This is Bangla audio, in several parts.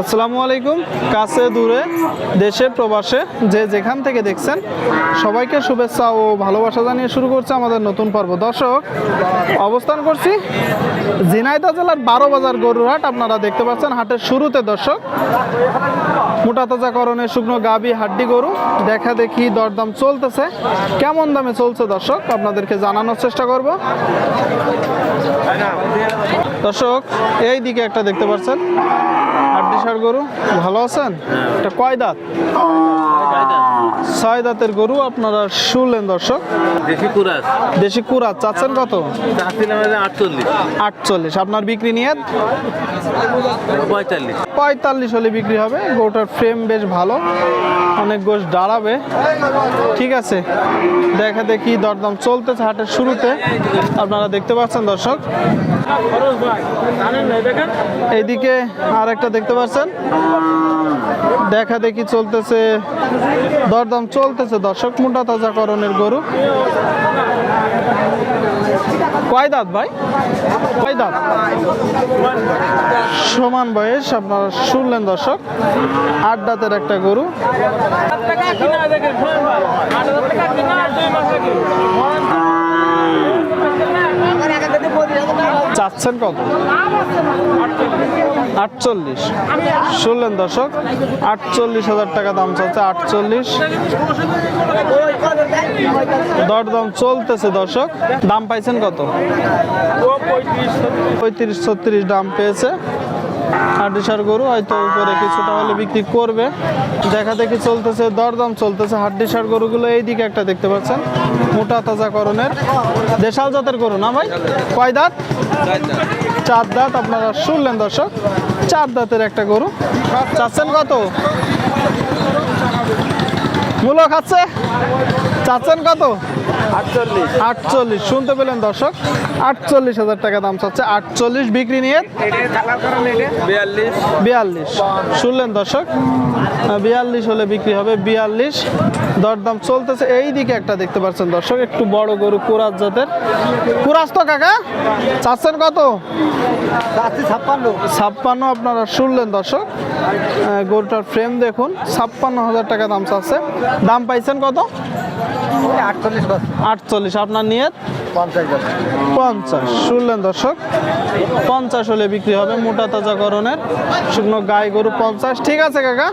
আসসালামু আলাইকুম। কাছে দূরে, দেশে, প্রবাসে, যে যেখান থেকে দেখছেন, সবাইকে শুভেচ্ছা ও ভালোবাসা জানিয়ে শুরু করছে আমাদের নতুন পর্ব। দর্শক, অবস্থান করছি ঝিনাইদহ জেলার বারো বাজার গরুর হাট আপনারা দেখতে পাচ্ছেন হাটের শুরুতে দর্শক, মোটা তাজাকরণের শুকনো গাবি হাড্ডি গরু। দেখা দেখি দরদাম চলতেছে। কেমন দামে চলছে দর্শক? আপনাদেরকে জানানোর চেষ্টা করব। দর্শক এই দিকে একটা দেখতে পাচ্ছেন। সার গরু? ভালো আছেন? এটা কয় দাঁত? ছয় দাঁতের গরু আপনারা শুনলেন দর্শক। দেশি কুড়া চাচ্ছেন কত? আটচল্লিশ। আটচল্লিশ। আপনার বিক্রি নিয়ে পঁয়তাল্লিশ। পঁয়তাল্লিশ হলে বিক্রি হবে। গরুটার ফ্রেম বেশ ভালো। অনেক গোশ দাঁড়াবে। ঠিক আছে। দেখা দেখি দরদাম চলতেছে হাটের শুরুতে। আপনারা দেখতে পাচ্ছেন দর্শক। এইদিকে আর একটা দেখতে পাচ্ছেন। দেখা দেখি চলতেছে, দরদাম চলতেছে দর্শক, মোটা তাজাকরণের গরু। কয় দাঁত ভাই? কয় দাঁত? সমান বয়স, আপনারা শুনলেন দর্শক, আট দাঁতের একটা গরু। চাচ্ছেন কত? আটচল্লিশ। শুনলেন দর্শক, আটচল্লিশ হাজার টাকা দাম চলছে, আটচল্লিশ। দরদাম চলতেছে দর্শক, দাম পাইছেন কত? পঁয়ত্রিশ, ছত্রিশ দাম পেয়েছে। হাড্ডিসার গরু, হয়তো উপরে কিছুটা হলে বিক্রি করবে। দেখা দেখি চলতেছে, দরদাম চলতেছে হাড্ডিসার গরুগুলো। এইদিকে একটা দেখতে পাচ্ছেন, মোটা তাজা করণের দেশাল জাতের গরু, না ভাই? কয় দাঁত? চার দাঁত, আপনারা শুনলেন দর্শক, চার দাঁতের একটা গরু। চাচ্ছেন কত? মূল্য খাচ্ছে? চাচ্ছেন কত? আটচল্লিশ। আটচল্লিশ শুনতে পেলেন দর্শক। আটচল্লিশ হাজার টাকা দাম চাচ্ছে। আটচল্লিশ বিক্রি নিয়ে বিয়াল্লিশ। বিয়াল্লিশ। শুনলেন দর্শক। বিয়াল্লিশ হলে বিক্রি হবে বিয়াল্লিশ। দরদাম চলতেছে। এই দিকে একটা দেখতে পাচ্ছেন দর্শক একটু বড় গরু কুরাজ জাতের। কুরাজ তো কাকা চাচ্ছেন কত? ছাপ্পান্ন। ছাপ্পান্ন আপনারা শুনলেন দর্শক। গরুটার ফ্রেম দেখুন ছাপ্পান্ন হাজার টাকা দাম চাচ্ছে। দাম পাইছেন কত? আটচল্লিশ আটচল্লিশ আপনার নিয়ে পঞ্চাশ শুনলেন দর্শক। পঞ্চাশ হলে বিক্রি হবে মোটা তাজা করণের শুকনো গাই গরু পঞ্চাশ। ঠিক আছে কাকা।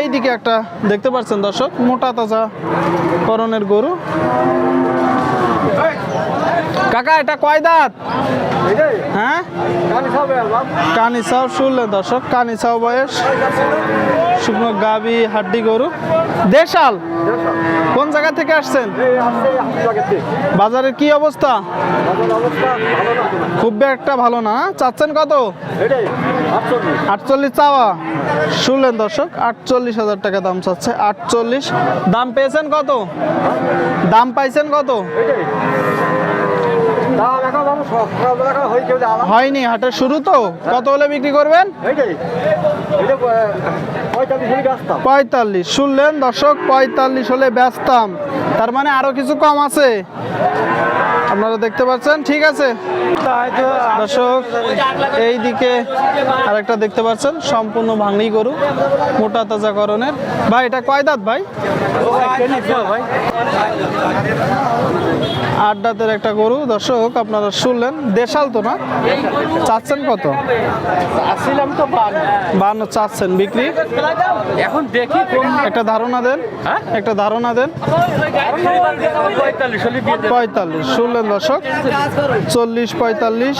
এই দিকে একটা দেখতে পাচ্ছেন দর্শক? মোটা তাজা করণের গরু। কাকা এটা কয় দাঁত? হ্যাঁ? কানি চাও শুনলেন দর্শক কানি চাও বয়স। শুকনো গাবি হাড্ডি গরু। দেশাল? কোন জায়গা থেকে আসছেন? বাজারের কি অবস্থা? খুব একটা ভালো না চাচ্ছেন কত? আটচল্লিশ। চাওয়া। শুনলেন দর্শক আটচল্লিশ হাজার টাকা দাম চাচ্ছে আটচল্লিশ। দাম পেয়েছেন কত? দাম পাইছেন কত? হয়নি, হাটের শুরু তো। কত হলে বিক্রি করবেন? পঁয়তাল্লিশ। শুনলেন দর্শক, পঁয়তাল্লিশ হলে ব্যস্তাম তার মানে আরও কিছু কম আছে। আপনারা দেখতে পাচ্ছেন ঠিক আছে? দর্শক এই দিকে আরেকটা দেখতে পাচ্ছেন সম্পূর্ণ ভাঙনি গরু মোটা তাজা করণের ভাই এটা কয় দাঁত ভাই? আট দাঁতের একটা গরু। দর্শক আপনারা শুনলেন দেশাল তো না? চাচ্ছেন কত? তো বান্ন। চাচ্ছেন বিক্রি? এখন দেখি একটা ধারণা দেন। হ্যাঁ? একটা ধারণা দেন। পঁয়তাল্লিশ শুনলেন দর্শক। চল্লিশ পঁয়তাল্লিশ।